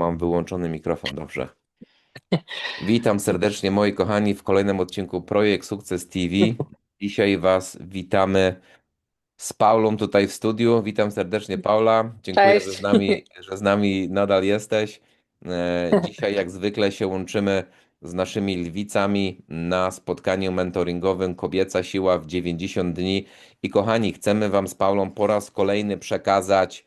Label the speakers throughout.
Speaker 1: Mam wyłączony mikrofon, dobrze. Witam serdecznie moi kochani w kolejnym odcinku Projekt Sukces TV. Dzisiaj Was witamy z Paulą tutaj w studiu. Witam serdecznie Paula. Dziękuję, że z nami, że z nami nadal jesteś. E, Dzisiaj jak zwykle się łączymy z naszymi lwicami na spotkaniu mentoringowym Kobieca Siła w 90 dni. I kochani, chcemy Wam z Paulą po raz kolejny przekazać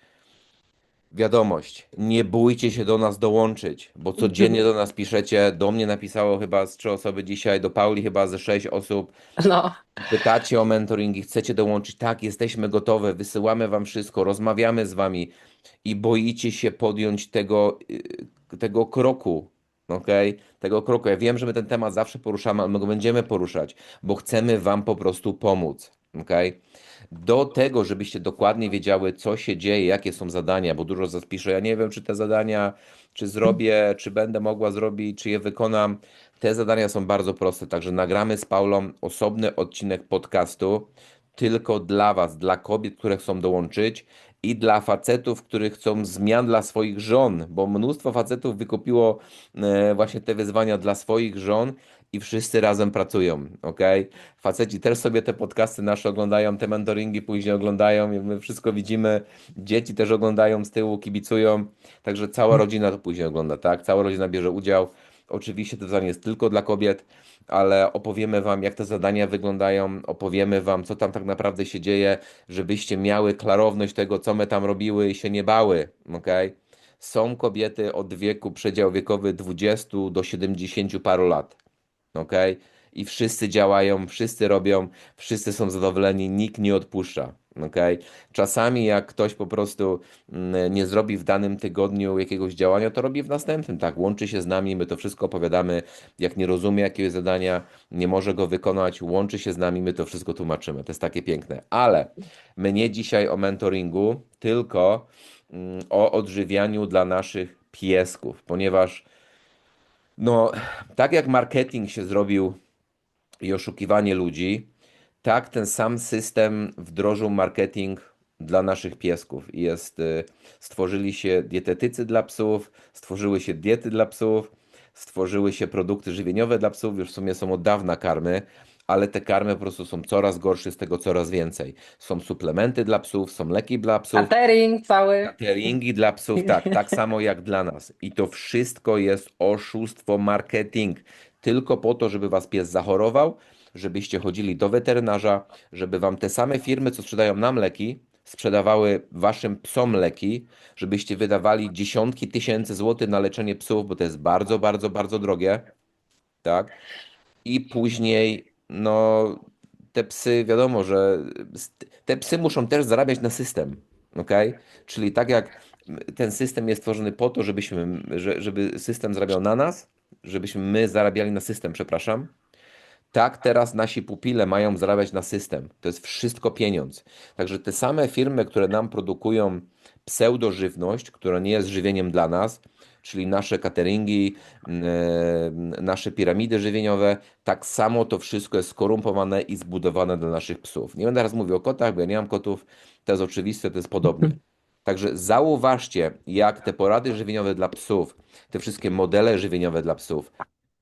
Speaker 1: Wiadomość, nie bójcie się do nas dołączyć, bo codziennie do nas piszecie. Do mnie napisało chyba z trzy osoby dzisiaj, do Pauli chyba ze sześć osób.
Speaker 2: No,
Speaker 1: Pytacie o mentoringi, chcecie dołączyć? Tak, jesteśmy gotowe, wysyłamy wam wszystko, rozmawiamy z wami i boicie się podjąć tego, y, tego kroku. Okej? Tego kroku. Ja wiem, że my ten temat zawsze poruszamy, ale my go będziemy poruszać, bo chcemy wam po prostu pomóc. Okej? Do tego, żebyście dokładnie wiedziały, co się dzieje, jakie są zadania, bo dużo z was pisze, ja nie wiem, czy te zadania, czy zrobię, czy będę mogła zrobić, czy je wykonam. Te zadania są bardzo proste, także nagramy z Paulą osobny odcinek podcastu tylko dla was, dla kobiet, które chcą dołączyć i dla facetów, którzy chcą zmian dla swoich żon, bo mnóstwo facetów wykupiło e, właśnie te wyzwania dla swoich żon i wszyscy razem pracują, ok? Faceci też sobie te podcasty nasze oglądają, te mentoringi później oglądają, my wszystko widzimy, dzieci też oglądają z tyłu, kibicują, także cała rodzina to później ogląda, tak? Cała rodzina bierze udział. Oczywiście to zadanie jest tylko dla kobiet, ale opowiemy Wam, jak te zadania wyglądają, opowiemy Wam, co tam tak naprawdę się dzieje, żebyście miały klarowność tego, co my tam robiły i się nie bały, ok? Są kobiety od wieku, przedział wiekowy 20 do 70 paru lat, ok? I wszyscy działają, wszyscy robią, wszyscy są zadowoleni, nikt nie odpuszcza. Okay? Czasami jak ktoś po prostu mm, nie zrobi w danym tygodniu jakiegoś działania, to robi w następnym, tak? Łączy się z nami, my to wszystko opowiadamy. Jak nie rozumie jakiegoś zadania, nie może go wykonać, łączy się z nami, my to wszystko tłumaczymy. To jest takie piękne. Ale my nie dzisiaj o mentoringu, tylko mm, o odżywianiu dla naszych piesków, ponieważ no, tak jak marketing się zrobił i oszukiwanie ludzi, tak ten sam system wdrożył marketing dla naszych piesków. Jest, y, stworzyli się dietetycy dla psów, stworzyły się diety dla psów, stworzyły się produkty żywieniowe dla psów, już w sumie są od dawna karmy, ale te karmy po prostu są coraz gorsze, z tego coraz więcej. Są suplementy dla psów, są leki dla psów,
Speaker 2: catering cały.
Speaker 1: Cateringi dla psów, tak, tak samo jak dla nas. I to wszystko jest oszustwo, marketing. Tylko po to, żeby was pies zachorował, żebyście chodzili do weterynarza, żeby wam te same firmy, co sprzedają nam leki, sprzedawały waszym psom leki, żebyście wydawali dziesiątki tysięcy złotych na leczenie psów, bo to jest bardzo, bardzo, bardzo drogie. Tak? I później, no, te psy, wiadomo, że te psy muszą też zarabiać na system, ok? Czyli tak jak ten system jest tworzony po to, żebyśmy, że- żeby system zarabiał na nas, żebyśmy my zarabiali na system, przepraszam. Tak teraz nasi pupile mają zarabiać na system. To jest wszystko pieniądz. Także te same firmy, które nam produkują pseudożywność, która nie jest żywieniem dla nas, czyli nasze cateringi, mm, e, nasze piramidy żywieniowe, tak samo to wszystko jest skorumpowane i zbudowane dla naszych psów. Nie będę teraz mówił o kotach, bo ja nie mam kotów, to jest oczywiste, to jest podobnie. Także zauważcie, jak te porady żywieniowe dla psów, te wszystkie modele żywieniowe dla psów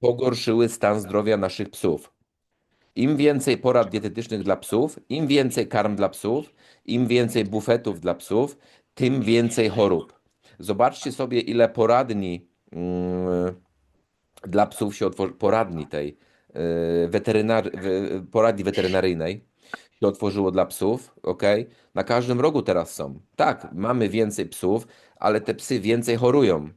Speaker 1: pogorszyły stan zdrowia naszych psów. Im więcej porad dietetycznych dla psów, im więcej karm dla psów, im więcej bufetów dla psów, tym więcej chorób. Zobaczcie sobie, ile poradni mm, dla psów się otworzy, poradni tej y, weterynar, poradni weterynaryjnej się otworzyło dla psów, ok? Na każdym rogu teraz są. Tak, mamy więcej psów, ale te psy więcej chorują.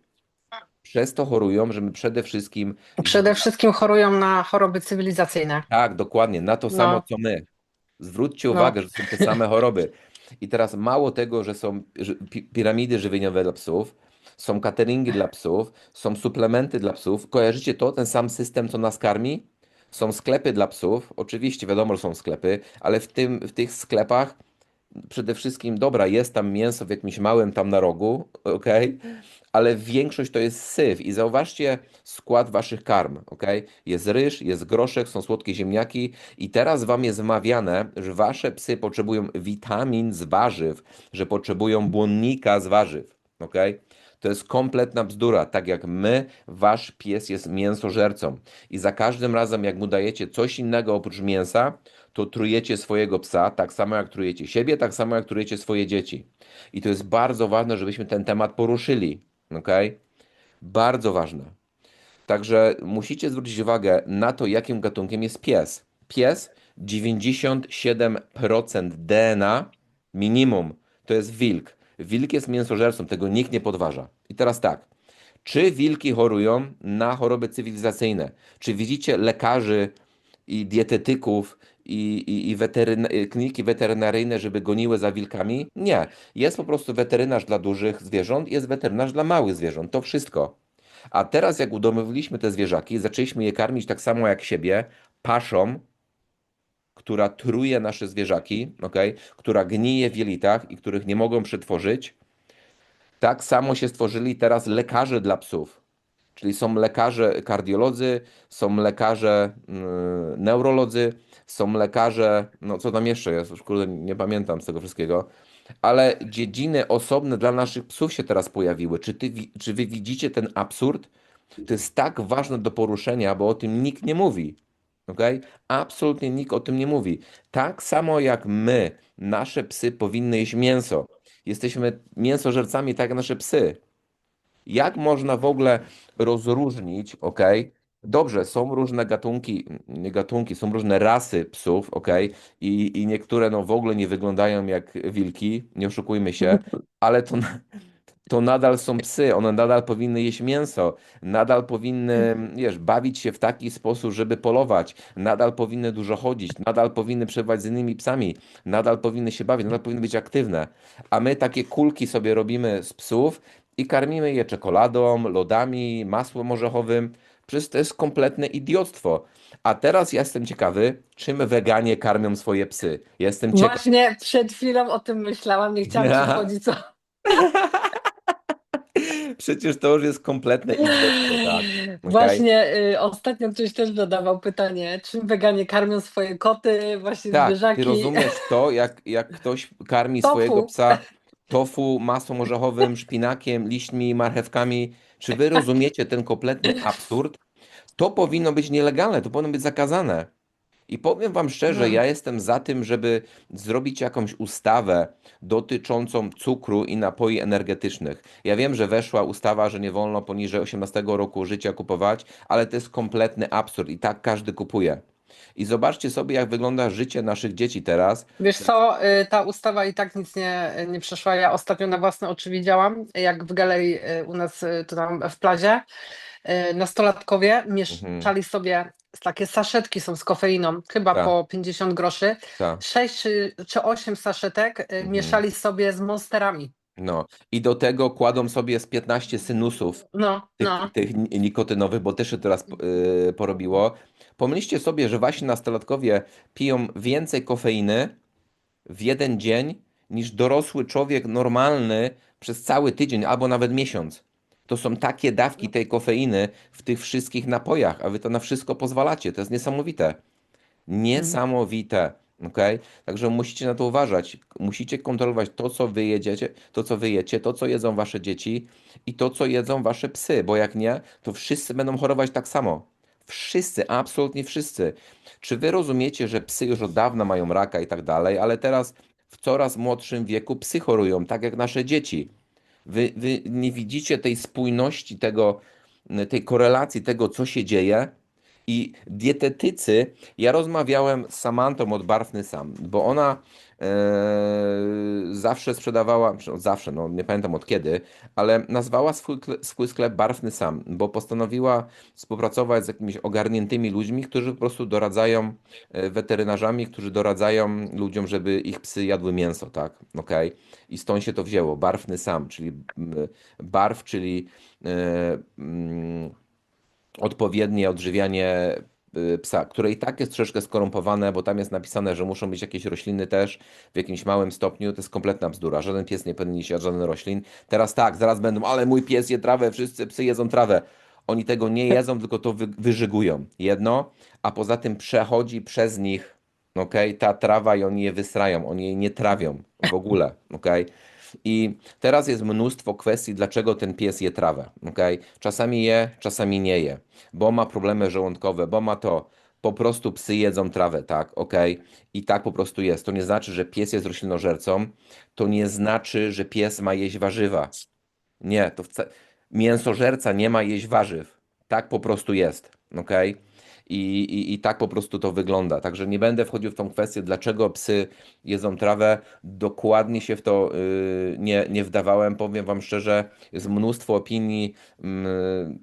Speaker 1: Przez to chorują, że my przede wszystkim
Speaker 2: Przede wszystkim chorują na choroby cywilizacyjne.
Speaker 1: tak, dokładnie, na to
Speaker 2: No.
Speaker 1: samo co my. Zwróćcie
Speaker 2: No.
Speaker 1: uwagę, że są te same choroby. I teraz mało tego, że są piramidy żywieniowe dla psów, są cateringi dla psów, są suplementy dla psów. Kojarzycie to, ten sam system, co nas karmi? Są sklepy dla psów. Oczywiście wiadomo, że są sklepy, ale w tym, w tych sklepach przede wszystkim, dobra, jest tam mięso w jakimś małym tam na rogu, ok? Ale większość to jest syf. I zauważcie skład waszych karm, ok? Jest ryż, jest groszek, są słodkie ziemniaki i teraz wam jest wmawiane, że wasze psy potrzebują witamin z warzyw, że potrzebują błonnika z warzyw, ok? To jest kompletna bzdura. Tak jak my, wasz pies jest mięsożercą. I za każdym razem, jak mu dajecie coś innego oprócz mięsa, to trujecie swojego psa, tak samo jak trujecie siebie, tak samo jak trujecie swoje dzieci. I to jest bardzo ważne, żebyśmy ten temat poruszyli. Ok? Bardzo ważne. Także musicie zwrócić uwagę na to, jakim gatunkiem jest pies. Pies 97% DNA minimum to jest wilk. Wilk jest mięsożercą, tego nikt nie podważa. I teraz tak. Czy wilki chorują na choroby cywilizacyjne? Czy widzicie lekarzy i dietetyków i, i, i weteryna, y, kliniki weterynaryjne, żeby goniły za wilkami? Nie. Jest po prostu weterynarz dla dużych zwierząt, jest weterynarz dla małych zwierząt. To wszystko. A teraz, jak udomowiliśmy te zwierzaki, zaczęliśmy je karmić tak samo jak siebie, paszą, która truje nasze zwierzaki, okej, która gnije w jelitach i których nie mogą przetworzyć. Tak samo się stworzyli teraz lekarze dla psów. Czyli są lekarze kardiolodzy, są lekarze yy, neurolodzy, są lekarze, no co tam jeszcze jest, już kurde nie pamiętam z tego wszystkiego, ale dziedziny osobne dla naszych psów się teraz pojawiły. Czy, ty, czy wy widzicie ten absurd? To jest tak ważne do poruszenia, bo o tym nikt nie mówi. Okay? Absolutnie nikt o tym nie mówi. Tak samo jak my, nasze psy powinny jeść mięso. Jesteśmy mięsożercami, tak jak nasze psy. Jak można w ogóle rozróżnić, ok? Dobrze, są różne gatunki, gatunki, są różne rasy psów, ok? I, I niektóre no w ogóle nie wyglądają jak wilki, nie oszukujmy się, ale to, to nadal są psy, one nadal powinny jeść mięso, nadal powinny, wiesz, bawić się w taki sposób, żeby polować, nadal powinny dużo chodzić, nadal powinny przebywać z innymi psami, nadal powinny się bawić, nadal powinny być aktywne. A my takie kulki sobie robimy z psów i karmimy je czekoladą, lodami, masłem orzechowym. Przecież to jest kompletne idiotstwo. A teraz ja jestem ciekawy, czym weganie karmią swoje psy. Jestem ciekaw.
Speaker 2: Właśnie przed chwilą o tym myślałam, nie chciałam
Speaker 1: Ja.
Speaker 2: ci wchodzić, co?
Speaker 1: Przecież to już jest kompletne idiotstwo, tak? Okej?
Speaker 2: Właśnie y, ostatnio ktoś też dodawał pytanie, czym weganie karmią swoje koty, właśnie
Speaker 1: Tak,
Speaker 2: zwierzaki.
Speaker 1: ty rozumiesz to, jak, jak ktoś karmi
Speaker 2: Tofu.
Speaker 1: swojego psa tofu, masłem orzechowym, szpinakiem, liśćmi, marchewkami. Czy wy rozumiecie ten kompletny absurd? To powinno być nielegalne, to powinno być zakazane. I powiem wam szczerze,
Speaker 2: Mhm.
Speaker 1: ja jestem za tym, żeby zrobić jakąś ustawę dotyczącą cukru i napoi energetycznych. Ja wiem, że weszła ustawa, że nie wolno poniżej 18 roku życia kupować, ale to jest kompletny absurd i tak każdy kupuje. I zobaczcie sobie, jak wygląda życie naszych dzieci teraz.
Speaker 2: Wiesz co, y, ta ustawa i tak nic nie, nie przeszła. Ja ostatnio na własne oczy widziałam, jak w galerii y, u nas y, tu tam w plazie y, nastolatkowie mieszali sobie takie saszetki są z kofeiną, chyba
Speaker 1: Tak.
Speaker 2: po 50 groszy.
Speaker 1: Tak.
Speaker 2: 6 czy, czy 8 saszetek y,
Speaker 1: Mhm.
Speaker 2: mieszali sobie z monsterami.
Speaker 1: No. I do tego kładą sobie z 15 sinusów
Speaker 2: No,
Speaker 1: tych,
Speaker 2: no.
Speaker 1: tych ni- nikotynowych, bo też się teraz yy, porobiło. Pomyślcie sobie, że wasi nastolatkowie piją więcej kofeiny w jeden dzień niż dorosły człowiek normalny przez cały tydzień albo nawet miesiąc. To są takie dawki tej kofeiny w tych wszystkich napojach, a wy to na wszystko pozwalacie. To jest niesamowite. Niesamowite. Okay? Także musicie na to uważać. Musicie kontrolować to, co wy jedziecie, to, co wy jecie, to, co jedzą wasze dzieci i to, co jedzą wasze psy, bo jak nie, to wszyscy będą chorować tak samo. Wszyscy, absolutnie wszyscy. Czy wy rozumiecie, że psy już od dawna mają raka i tak dalej, ale teraz w coraz młodszym wieku psy chorują, tak jak nasze dzieci. Wy, wy nie widzicie tej spójności, tego, tej korelacji tego, co się dzieje. I dietetycy, ja rozmawiałem z Samantą od Barwny Sam, bo ona e, zawsze sprzedawała, zawsze, no nie pamiętam od kiedy, ale nazwała swój, swój sklep Barwny Sam, bo postanowiła współpracować z jakimiś ogarniętymi ludźmi, którzy po prostu doradzają e, weterynarzami, którzy doradzają ludziom, żeby ich psy jadły mięso, tak? Okej. I stąd się to wzięło. Barwny Sam, czyli mm, barw, czyli e, mm, odpowiednie odżywianie y, psa, które i tak jest troszeczkę skorumpowane, bo tam jest napisane, że muszą być jakieś rośliny też w jakimś małym stopniu. To jest kompletna bzdura. Żaden pies nie powinien jeść żadnych roślin. Teraz tak, zaraz będą, ale mój pies je trawę, wszyscy psy jedzą trawę. Oni tego nie jedzą, tylko to wy, wyżygują. Jedno, a poza tym przechodzi przez nich, okej, ta trawa i oni je wysrają, oni jej nie trawią w ogóle, okej. I teraz jest mnóstwo kwestii, dlaczego ten pies je trawę, okej? Czasami je, czasami nie je, bo ma problemy żołądkowe, bo ma to. Po prostu psy jedzą trawę, tak, okej? I tak po prostu jest. To nie znaczy, że pies jest roślinożercą, to nie znaczy, że pies ma jeść warzywa. Nie, to wca... mięsożerca nie ma jeść warzyw. Tak po prostu jest, okej? I, i, I tak po prostu to wygląda. Także nie będę wchodził w tą kwestię, dlaczego psy jedzą trawę. Dokładnie się w to y, nie, nie wdawałem. Powiem Wam szczerze, jest mnóstwo opinii. mm,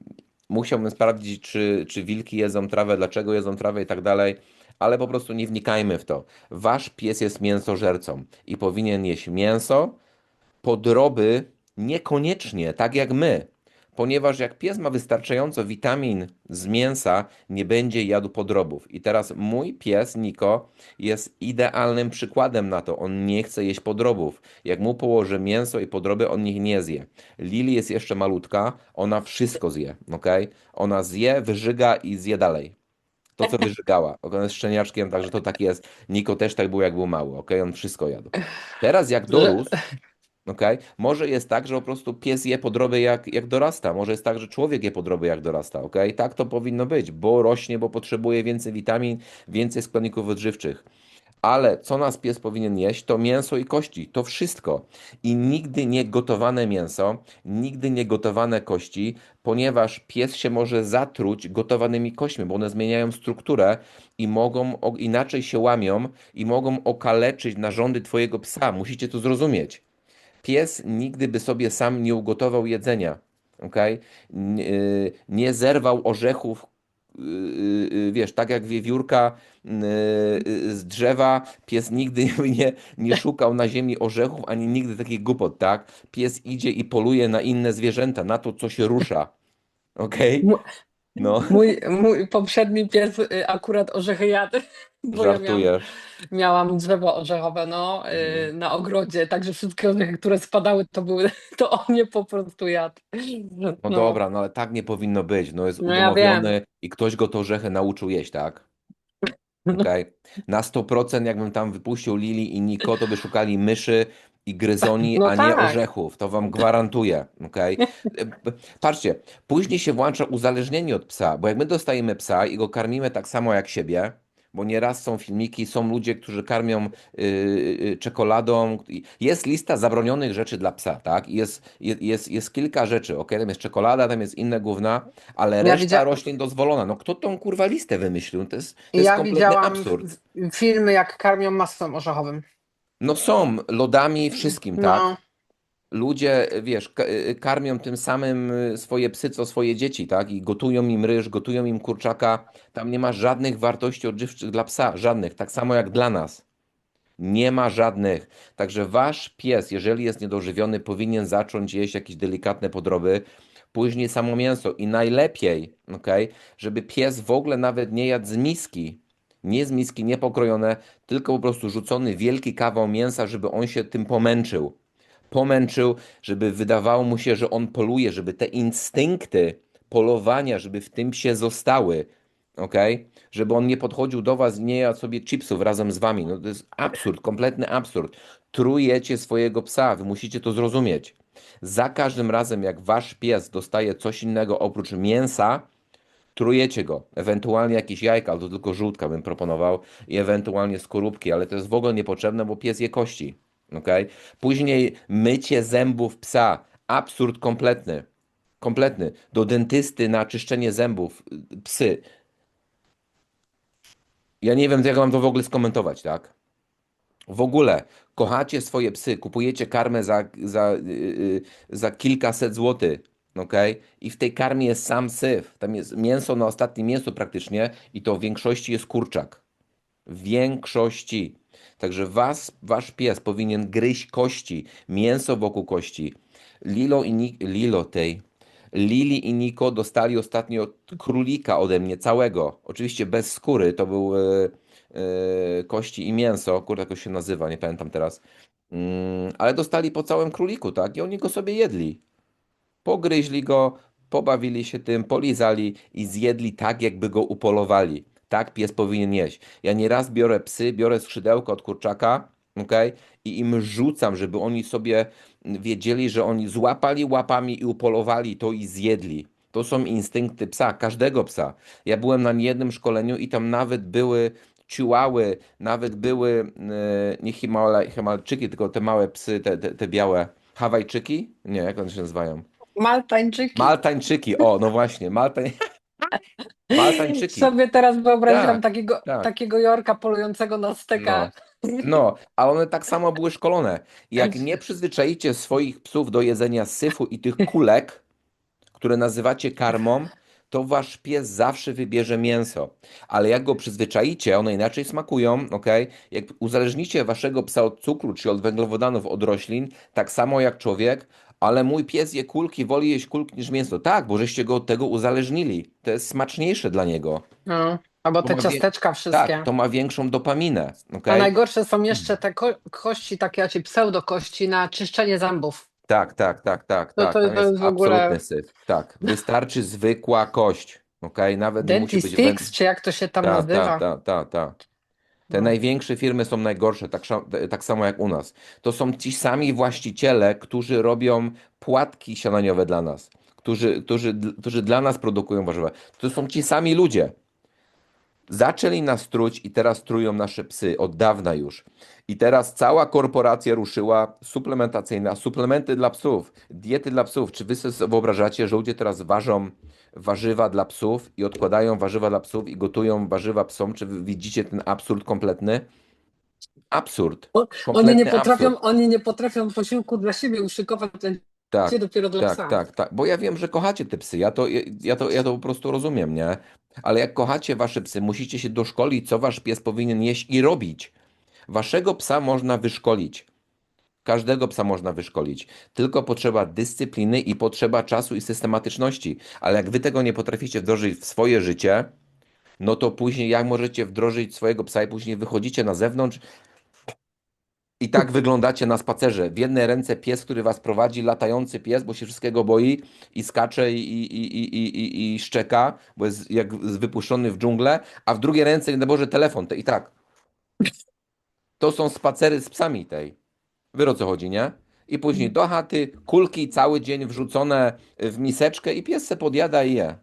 Speaker 1: musiałbym sprawdzić, czy, czy wilki jedzą trawę, dlaczego jedzą trawę i tak dalej. Ale po prostu nie wnikajmy w to. Wasz pies jest mięsożercą i powinien jeść mięso, podroby niekoniecznie, tak jak my, ponieważ jak pies ma wystarczająco witamin z mięsa, nie będzie jadł podrobów. I teraz mój pies, Niko, jest idealnym przykładem na to. On nie chce jeść podrobów. Jak mu położę mięso i podroby, on ich nie zje. Lili jest jeszcze malutka, ona wszystko zje, ok? Ona zje, wyżyga i zje dalej. To, co wyżygała. Ona jest szczeniaczkiem, także to tak jest. Niko też tak był, jak był mały, ok? On wszystko jadł. Teraz jak dorósł, Okej? Może jest tak, że po prostu pies je podroby jak, jak dorasta. Może jest tak, że człowiek je podroby jak dorasta. Okej? Tak to powinno być, bo rośnie, bo potrzebuje więcej witamin, więcej składników odżywczych. Ale co nas pies powinien jeść, to mięso i kości. To wszystko. I nigdy nie gotowane mięso, nigdy nie gotowane kości, ponieważ pies się może zatruć gotowanymi kośćmi, bo one zmieniają strukturę i mogą, inaczej się łamią i mogą okaleczyć narządy twojego psa. Musicie to zrozumieć. Pies nigdy by sobie sam nie ugotował jedzenia, okej? Nie, y, nie zerwał orzechów, y, y, wiesz, tak jak wiewiórka z drzewa, pies nigdy nie, nie szukał na ziemi orzechów, ani nigdy takich głupot, tak? Pies idzie i poluje na inne zwierzęta, na to, co się rusza, okej?
Speaker 2: Mu-
Speaker 1: No,
Speaker 2: Mój, mój poprzedni pies y, akurat orzechy jadł, bo ja miałam,
Speaker 1: żartujesz.
Speaker 2: miałam drzewo orzechowe no, y, na ogrodzie, także wszystkie orzechy, które spadały, to były, to on je po prostu jadł.
Speaker 1: No
Speaker 2: No,
Speaker 1: dobra, no ale tak nie powinno być. No jest
Speaker 2: no ja wiem.
Speaker 1: udomowiony i ktoś go to orzechy nauczył jeść, tak? Okej. Na 100% jakbym tam wypuścił Lili i Niko, to by szukali myszy i gryzoni,
Speaker 2: No
Speaker 1: a nie
Speaker 2: tak.
Speaker 1: orzechów. To wam gwarantuję. P- Patrzcie, później się włącza uzależnienie od psa, bo jak my dostajemy psa i go karmimy tak samo jak siebie, bo nieraz są filmiki, są ludzie, którzy karmią y, y, czekoladą. Jest lista zabronionych rzeczy dla psa, tak? Jest, jest, jest, kilka rzeczy, ok? Tam jest czekolada, tam jest inne gówna, ale
Speaker 2: Ja
Speaker 1: reszta
Speaker 2: widzia-
Speaker 1: roślin dozwolona. No kto tą kurwa listę wymyślił? To jest, to jest
Speaker 2: Ja
Speaker 1: kompletny
Speaker 2: widziałam
Speaker 1: absurd.
Speaker 2: w- filmy, jak karmią masłem orzechowym.
Speaker 1: No są lodami wszystkim, tak?
Speaker 2: No,
Speaker 1: Ludzie, wiesz, y, karmią tym samym y, swoje psy, co swoje dzieci, tak? I gotują im ryż, gotują im kurczaka. Tam nie ma żadnych wartości odżywczych dla psa, żadnych, tak samo jak dla nas. Nie ma żadnych. Także wasz pies, jeżeli jest niedożywiony, powinien zacząć jeść jakieś delikatne podroby, później samo mięso i najlepiej, okej, żeby pies w ogóle nawet nie jadł z miski. Nie z miski, nie pokrojone, tylko po prostu rzucony wielki kawał mięsa, żeby on się tym pomęczył. Pomęczył, żeby wydawało mu się, że on poluje, żeby te instynkty polowania, żeby w tym psie zostały. Okej? Żeby on nie podchodził do was nie jadł sobie chipsów razem z wami. No to jest absurd, kompletny absurd. Trujecie swojego psa, wy musicie to zrozumieć. Za każdym razem, jak wasz pies dostaje coś innego oprócz mięsa, trujecie go. Ewentualnie jakieś jajka, ale to tylko żółtka bym proponował, i ewentualnie skorupki, ale to jest w ogóle niepotrzebne, bo pies je kości. Okej? Później mycie zębów psa. Absurd kompletny. Kompletny. Do dentysty na czyszczenie zębów y, psy. Ja nie wiem, jak mam to w ogóle skomentować, tak? W ogóle kochacie swoje psy, kupujecie karmę za, za, yy, za kilkaset złotych, okej? I w tej karmie jest sam syf. Tam jest mięso na ostatnim mięsu praktycznie i to w większości jest kurczak. W większości. Także was, wasz pies powinien gryźć kości, mięso wokół kości. Lilo i Ni Lilo tej. Lili i Niko dostali ostatnio królika ode mnie całego. Oczywiście bez skóry, to był e, kości i mięso, kurde, jak to się nazywa, nie pamiętam teraz. Mm, ale dostali po całym króliku, tak? I oni go sobie jedli. Pogryźli go, pobawili się tym, polizali i zjedli tak, jakby go upolowali. Tak pies powinien jeść. Ja nieraz biorę psy, biorę skrzydełko od kurczaka okej? I im rzucam, żeby oni sobie wiedzieli, że oni złapali łapami i upolowali to i zjedli. To są instynkty psa, każdego psa. Ja byłem na jednym szkoleniu i tam nawet były ciułały, nawet były e, nie Himala, Himalczyki, tylko te małe psy, te, te, te białe Hawajczyki? Nie, jak one się nazywają?
Speaker 2: Maltańczyki.
Speaker 1: Maltańczyki, o, no właśnie, Maltań... Maltańczyki.
Speaker 2: Sobie teraz wyobraziłam
Speaker 1: Tak,
Speaker 2: takiego,
Speaker 1: tak.
Speaker 2: takiego Jorka polującego na steka.
Speaker 1: No, a one tak samo były szkolone. Jak nie przyzwyczaicie swoich psów do jedzenia syfu i tych kulek, które nazywacie karmą, to wasz pies zawsze wybierze mięso. Ale jak go przyzwyczaicie, one inaczej smakują, ok? Jak uzależnicie waszego psa od cukru, czy od węglowodanów, od roślin, tak samo jak człowiek, ale mój pies je kulki, woli jeść kulki niż mięso. Tak, bo żeście go od tego uzależnili. To jest smaczniejsze dla niego.
Speaker 2: No. Albo
Speaker 1: To
Speaker 2: te
Speaker 1: ma wie-
Speaker 2: ciasteczka wszystkie.
Speaker 1: Tak, to ma większą dopaminę?
Speaker 2: A najgorsze są jeszcze te ko kości, takie znaczy pseudokości na czyszczenie zębów.
Speaker 1: Tak, tak, tak, tak,
Speaker 2: To-
Speaker 1: tak.
Speaker 2: to- to
Speaker 1: jest
Speaker 2: w ogóle-
Speaker 1: absolutny syf. Tak, wystarczy zwykła kość, okej? Nawet nie musi być
Speaker 2: Dentistix, czy jak to się tam
Speaker 1: Ta,
Speaker 2: nazywa.
Speaker 1: ta, ta, ta, ta. Te
Speaker 2: No.
Speaker 1: największe firmy są najgorsze, tak, tak samo jak u nas. To są ci sami właściciele, którzy robią płatki śniadaniowe dla nas, którzy, którzy, którzy dla nas produkują warzywa. To są ci sami ludzie. Zaczęli nas truć i teraz trują nasze psy od dawna już. I teraz cała korporacja ruszyła suplementacyjna, suplementy dla psów, diety dla psów. Czy wy sobie wyobrażacie, że ludzie teraz ważą warzywa dla psów i odkładają warzywa dla psów i gotują warzywa psom? Czy widzicie ten absurd kompletny? Absurd.
Speaker 2: O- Oni
Speaker 1: Kompletny
Speaker 2: nie, potrafią,
Speaker 1: absurd.
Speaker 2: oni nie potrafią posiłku dla siebie uszykować,
Speaker 1: Tak.
Speaker 2: dopiero dla
Speaker 1: Tak,
Speaker 2: psa.
Speaker 1: tak, tak, bo ja wiem, że kochacie te psy, ja to, ja to, ja to po prostu rozumiem, nie? Ale jak kochacie wasze psy, musicie się doszkolić, co wasz pies powinien jeść i robić. Waszego psa można wyszkolić. Każdego psa można wyszkolić. Tylko potrzeba dyscypliny i potrzeba czasu i systematyczności. Ale jak wy tego nie potraficie wdrożyć w swoje życie, no to później jak możecie wdrożyć swojego psa i później wychodzicie na zewnątrz i tak wyglądacie na spacerze. W jednej ręce pies, który was prowadzi, latający pies, bo się wszystkiego boi i skacze i, i, i, i, i, szczeka, bo jest jak wypuszczony w dżunglę, a w drugiej ręce, nie Boże, telefon. Te, I tak. To są spacery z psami tej. Wiesz o co chodzi, nie? I później do chaty, kulki cały dzień wrzucone w miseczkę i pies se podjada i je.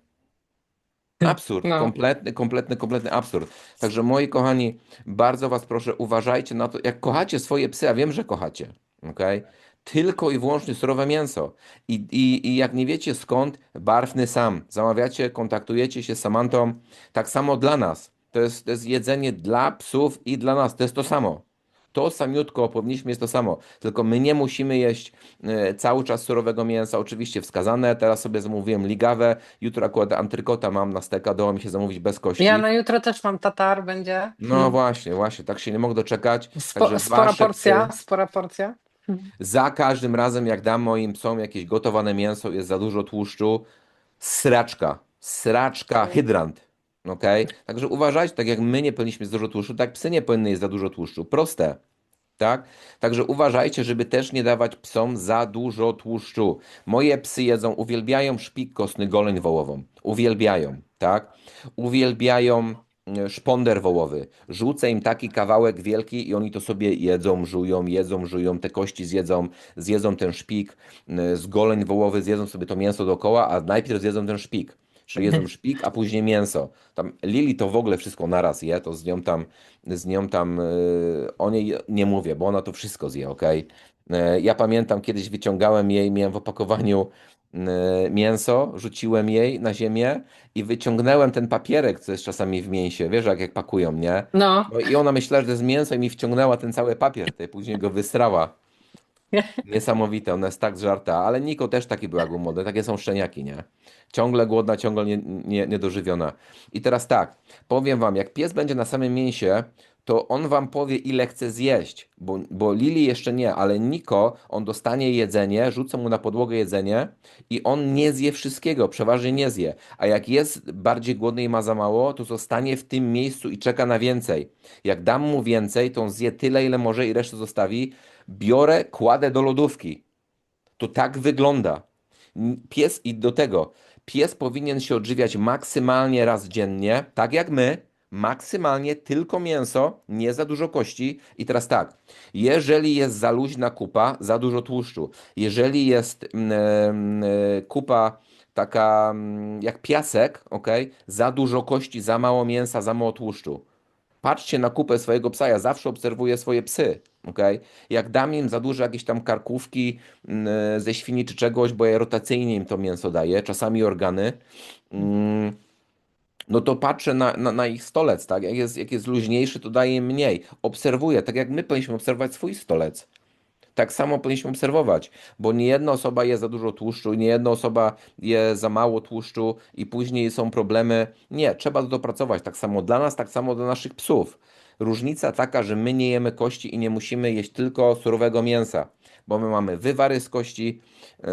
Speaker 1: Absurd,
Speaker 2: No.
Speaker 1: kompletny, kompletny, kompletny absurd. Także moi kochani, bardzo was proszę, uważajcie na to, jak kochacie swoje psy, a wiem, że kochacie, okej? Tylko i wyłącznie surowe mięso. I, i, I jak nie wiecie skąd, barwny sam. Zamawiacie, kontaktujecie się z Samantą. Tak samo dla nas. To jest, to jest jedzenie dla psów i dla nas. To jest to samo. To samiutko powinniśmy jest to samo. Tylko my nie musimy jeść e, cały czas surowego mięsa. Oczywiście wskazane. Teraz sobie zamówiłem ligawę. Jutro akurat antrykota mam na steka. Dało mi się zamówić bez kości.
Speaker 2: Ja na jutro też mam tatar, będzie.
Speaker 1: No właśnie, właśnie. Tak się nie mogę doczekać.
Speaker 2: Spo,
Speaker 1: Także
Speaker 2: spora porcja,
Speaker 1: psy-
Speaker 2: spora porcja.
Speaker 1: za każdym razem, jak dam moim psom jakieś gotowane mięso, jest za dużo tłuszczu, sraczka, sraczka, hydrant. Okej? Także uważajcie, tak jak my nie powinniśmy za dużo tłuszczu, tak psy nie powinny jeść za dużo tłuszczu. Proste. Tak? Także uważajcie, żeby też nie dawać psom za dużo tłuszczu. Moje psy jedzą, uwielbiają szpik kostny, goleń wołową. Uwielbiają, tak? Uwielbiają e, szponder wołowy. Rzucę im taki kawałek wielki i oni to sobie jedzą, żują, jedzą, żują, te kości zjedzą, zjedzą ten szpik, e, z goleń wołowy, zjedzą sobie to mięso dookoła, a najpierw zjedzą ten szpik. Czyli jedzą szpik, a później mięso. Tam Lili to w ogóle wszystko naraz je, to z nią tam, z nią tam yy, o niej nie mówię, bo ona to wszystko zje, okej? Yy, Ja pamiętam, kiedyś wyciągałem jej, miałem w opakowaniu yy, mięso, rzuciłem jej na ziemię i wyciągnąłem ten papierek, co jest czasami w mięsie, wiesz, jak, jak pakują, nie?
Speaker 2: No,
Speaker 1: No i ona myślała, że to jest mięso i mi wciągnęła ten cały papier, tej później go wystrała. Niesamowite, ona jest tak żarta, ale Niko też taki był jak młody, takie są szczeniaki, nie? Ciągle głodna, ciągle nie, nie, niedożywiona. I teraz tak, powiem wam, jak pies będzie na samym mięsie, to on wam powie, ile chce zjeść, bo, bo Lili jeszcze nie, ale Niko, on dostanie jedzenie, rzucę mu na podłogę jedzenie i on nie zje wszystkiego, przeważnie nie zje. A jak jest bardziej głodny i ma za mało, to zostanie w tym miejscu i czeka na więcej. Jak dam mu więcej, to on zje tyle, ile może i resztę zostawi. Biorę, kładę do lodówki. To tak wygląda. Pies i do tego. Pies powinien się odżywiać maksymalnie raz dziennie, tak jak my, maksymalnie tylko mięso, nie za dużo kości. I teraz tak, jeżeli jest za luźna kupa, za dużo tłuszczu. Jeżeli jest e, kupa taka mm, jak piasek, ok, za dużo kości, za mało mięsa, za mało tłuszczu. Patrzcie na kupę swojego psa. Ja zawsze obserwuję swoje psy. Okay? Jak dam im za dużo jakieś tam karkówki mm, ze świni czy czegoś, bo ja rotacyjnie im to mięso daję, czasami organy, mm, no to patrzę na, na, na ich stolec, tak? Jak jest, jak jest luźniejszy, to daję im mniej. Obserwuję, tak jak my powinniśmy obserwować swój stolec. Tak samo powinniśmy obserwować, bo nie jedna osoba je za dużo tłuszczu, nie jedna osoba je za mało tłuszczu i później są problemy. Nie, trzeba to dopracować. Tak samo dla nas, tak samo dla naszych psów. Różnica taka, że my nie jemy kości i nie musimy jeść tylko surowego mięsa, bo my mamy wywary z kości yy,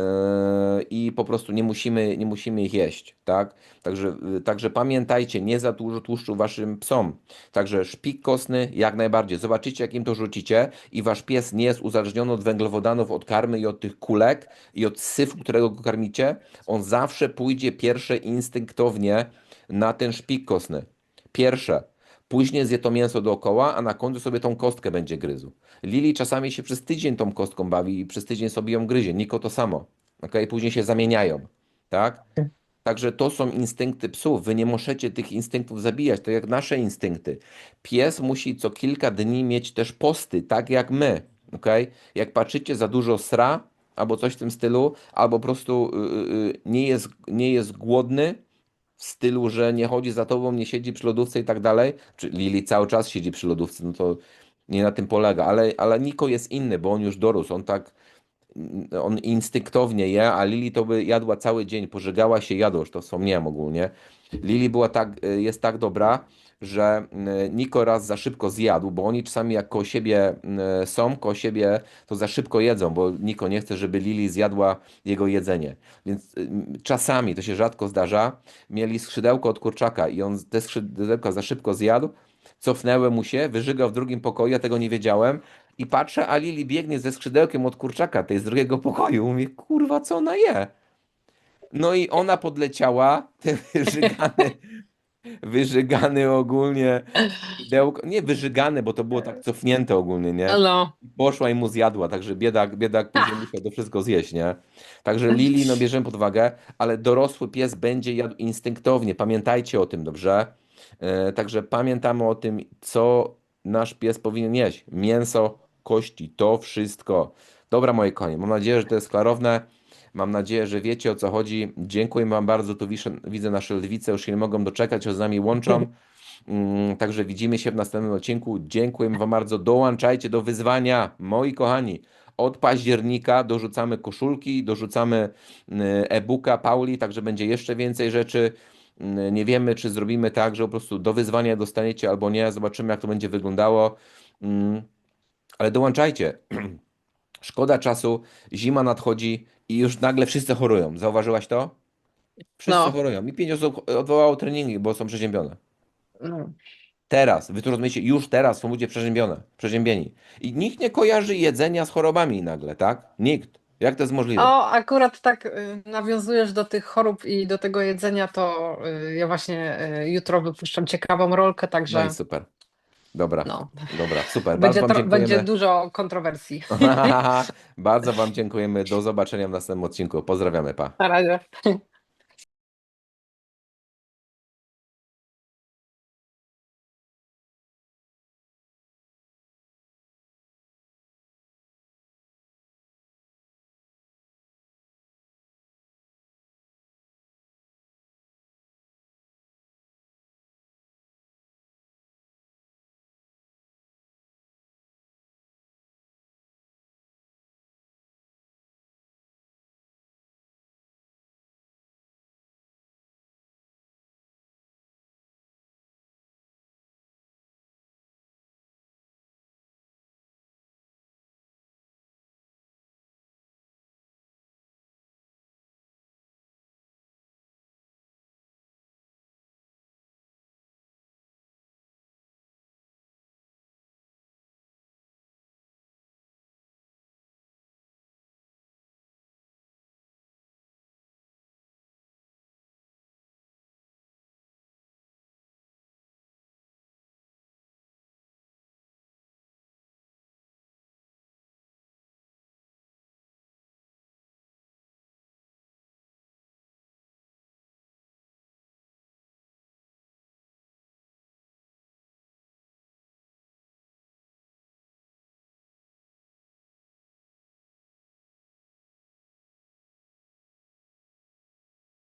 Speaker 1: i po prostu nie musimy, nie musimy ich jeść, tak? Także, yy, także pamiętajcie, nie za dużo tłuszczu waszym psom. Także szpik kostny jak najbardziej. Zobaczycie, jak im to rzucicie i wasz pies nie jest uzależniony od węglowodanów, od karmy i od tych kulek i od syfu, którego go karmicie. On zawsze pójdzie pierwsze instynktownie na ten szpik kostny. Pierwsze. Później zje to mięso dookoła, a na końcu sobie tą kostkę będzie gryzł. Lili czasami się przez tydzień tą kostką bawi i przez tydzień sobie ją gryzie. Niko to samo. Okay? Później się zamieniają. Tak? Także to są instynkty psów. Wy nie możecie tych instynktów zabijać, to jak nasze instynkty. Pies musi co kilka dni mieć też posty, tak jak my. Okay? Jak patrzycie za dużo sra, albo coś w tym stylu, albo po prostu yy, yy, nie, jest, nie jest głodny, w stylu, że nie chodzi za tobą, nie siedzi przy lodówce i tak dalej. Czy Lili cały czas siedzi przy lodówce, no to nie na tym polega. Ale, ale Niko jest inny, bo on już dorósł. On tak, on instynktownie je, a Lili to by jadła cały dzień, pożegała się, jadła, już to wspomniałem ogólnie. Lili była tak, jest tak dobra, że Niko raz za szybko zjadł, bo oni czasami jak koło siebie są, koło siebie, to za szybko jedzą, bo Niko nie chce, żeby Lili zjadła jego jedzenie. Więc czasami, to się rzadko zdarza, mieli skrzydełko od kurczaka i on te skrzydełka za szybko zjadł, cofnęły mu się, wyżygał w drugim pokoju, ja tego nie wiedziałem i patrzę, a Lili biegnie ze skrzydełkiem od kurczaka, tej z drugiego pokoju. Mówię, kurwa, co ona je? No i ona podleciała, ten wyżygany, wyżygany ogólnie pudełko, nie wyżygany, bo to było tak cofnięte ogólnie, nie?
Speaker 2: No.
Speaker 1: Poszła i mu zjadła, także biedak, biedak później musiał to wszystko zjeść, nie? Także Lili, no bierzemy pod uwagę, ale dorosły pies będzie jadł instynktownie, pamiętajcie o tym, dobrze? E, Także pamiętamy o tym, co nasz pies powinien jeść. Mięso, kości, to wszystko. Dobra, moje konie, mam nadzieję, że to jest klarowne. Mam nadzieję, że wiecie o co chodzi. Dziękuję Wam bardzo. Tu wiszę, widzę nasze lwice, już się nie mogą doczekać, że z nami łączą. Mm, Także widzimy się w następnym odcinku. Dziękuję Wam bardzo. Dołączajcie do wyzwania, moi kochani. Od października dorzucamy koszulki, dorzucamy y, e-booka Pauli, także będzie jeszcze więcej rzeczy. Y, Nie wiemy, czy zrobimy tak, że po prostu do wyzwania dostaniecie albo nie. Zobaczymy, jak to będzie wyglądało. Mm, Ale dołączajcie. Szkoda czasu, zima nadchodzi i już nagle wszyscy chorują. Zauważyłaś to? Wszyscy
Speaker 2: No.
Speaker 1: chorują. I pięć osób odwołało treningi, bo są przeziębione.
Speaker 2: No.
Speaker 1: Teraz, wy tu rozumiecie, już teraz są ludzie przeziębione, przeziębieni. I nikt nie kojarzy jedzenia z chorobami nagle, tak? Nikt. Jak to jest możliwe?
Speaker 2: O, akurat tak y, nawiązujesz do tych chorób i do tego jedzenia, to y, ja właśnie y, jutro wypuszczam ciekawą rolkę,
Speaker 1: No
Speaker 2: także
Speaker 1: i super. Dobra,
Speaker 2: no,
Speaker 1: dobra, super.
Speaker 2: będzie,
Speaker 1: Bardzo wam
Speaker 2: będzie dużo kontrowersji.
Speaker 1: Bardzo wam dziękujemy. Do zobaczenia w następnym odcinku. Pozdrawiamy, pa.
Speaker 2: Na razie.